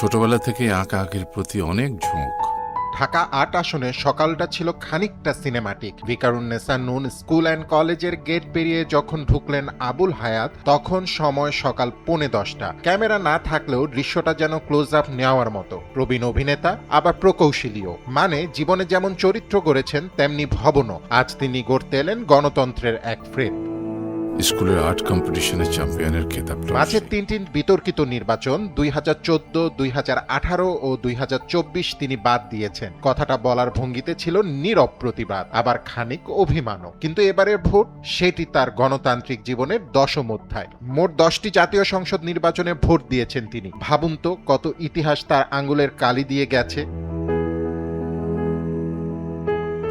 ছোটবেলা থেকে আঁকা আঁকির প্রতি অনেক ঝোঁক। ঢাকা আট আসনে সকালটা ছিল খানিকটা সিনেমাটিক ভিকারুন্নেসা নুন স্কুল অ্যান্ড কলেজের গেট পেরিয়ে যখন ঢুকলেন আবুল হায়াত, তখন সময় সকাল পৌনে দশটা। ক্যামেরা না থাকলেও দৃশ্যটা যেন ক্লোজ আপ নেওয়ার মতো। প্রবীণ অভিনেতা, আবার প্রকৌশলীও। মানে জীবনে যেমন চরিত্র গড়েছেন, তেমনি ভবনও। আজ তিনি গড়তে এলেন গণতন্ত্রের এক ফ্রেম। স্কুলের আর্ট কম্পিটিশনের চ্যাম্পিয়নের খেতাবটা মাঝের তিনটি বিতর্কিত নির্বাচন দুই হাজার চোদ্দ দুই হাজার আঠারো ও দুই হাজার চব্বিশ তিনি বাদ দিয়েছেন। কথাটা বলার ভঙ্গিতে ছিল নীরব প্রতিবাদ আবার খানিক অভিমানও। কিন্তু এবারের ভোট সেটি তার গণতান্ত্রিক জীবনের দশম অধ্যায়। মোট দশটি জাতীয় সংসদ নির্বাচনে ভোট দিয়েছেন তিনি। ভাবুন তো কত ইতিহাস তার আঙ্গুলের কালি দিয়ে গেছে।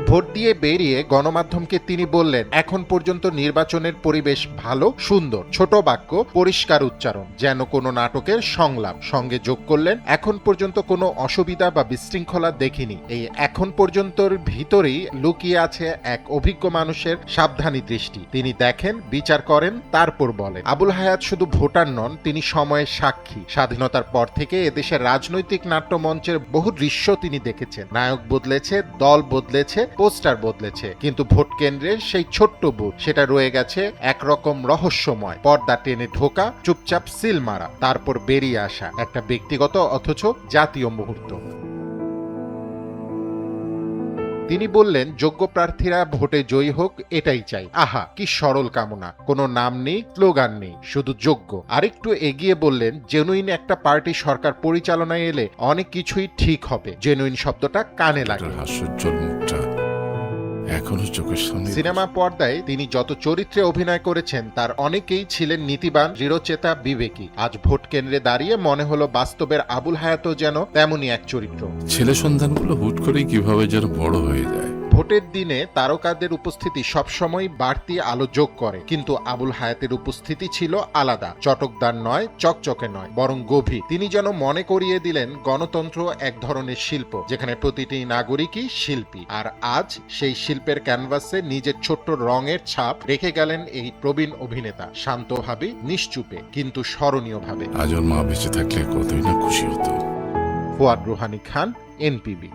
ভোট দিয়ে বেরিয়ে গণমাধ্যমকে তিনি বললেন, এখন পর্যন্ত নির্বাচনের পরিবেশ ভালো, সুন্দর, ছোট বাক্য, পরিষ্কার উচ্চারণ, যেন কোনো নাটকের সংলাপ সঙ্গে যোগ করলেন। এখন পর্যন্ত কোনো অসুবিধা বা বিশৃঙ্খলা দেখিনি। এই এখন পর্যন্তর ভিতরেই লুকিয়ে আছে এক অভিজ্ঞ মানুষের সাবধানী দৃষ্টি। তিনি দেখেন, বিচার করেন, তারপর বলেন, আবুল হায়াত শুধু ভোটার নন, তিনি সময়ের সাক্ষী। স্বাধীনতার পর থেকে এদেশের রাজনৈতিক নাট্যমঞ্চের বহু দৃশ্য তিনি দেখেছেন। নায়ক বদলেছে, দল বদলেছে পোস্টার বদলেছে। কিন্তু ভোট কেন্দ্রের সেই ছোট্ট বুথ সেটা রয়ে গেছে একরকম রহস্যময়। পর্দা টেনে ঢোকা চুপচাপ সিল মারা তারপর বেরিয়ে আসা একটা ব্যক্তিগত অথচ জাতীয় মুহূর্ত। তিনি বললেন যোগ্য প্রার্থীরা ভোটে জয়ী হোক এটাই চাই। আহা কি সরল কামনা। কোনো নাম নেই স্লোগান নেই শুধু যোগ্য। আরেকটু এগিয়ে বললেন জেনুইন একটা পার্টি সরকার পরিচালনায় এলে অনেক কিছুই ঠিক হবে। জেনুইন শব্দটা কানে লাগে। এখনও চোখের সামনে সিনেমা পর্দায় তিনি যত চরিত্রে অভিনয় করেছেন তার অনেকেই ছিলেন নীতিবান দৃঢ়চেতা বিবেকী। আজ ভোট কেন্দ্রে দাঁড়িয়ে মনে হলো বাস্তবের আবুল হায়াতও যেন তেমনই এক চরিত্র। ছেলে সন্ধানগুলো হুট করেই কীভাবে যেন বড় হয়ে যায়। ভোটের দিনে তারকাদের উপস্থিতি সবসময় বাড়তি আলো যোগ করে কিন্তু আবুল হায়াতের উপস্থিতি ছিল আলাদা। চটকদার নয় চকচকে নয় বরং গভীর। তিনি যেন মনে করিয়ে দিলেন গণতন্ত্র এক ধরনের শিল্প যেখানে প্রতিটি নাগরিকই শিল্পী। আর আজ সেই শিল্পের ক্যানভাসে নিজের ছোট্ট রঙের ছাপ রেখে গেলেন এই প্রবীণ অভিনেতা। শান্তভাবে নিশ্চুপে কিন্তু স্মরণীয়ভাবে আজ মা বেঁচে থাকলে কতই না খুশি হতো। ফুয়াদ রুহানি খান এনপিবি।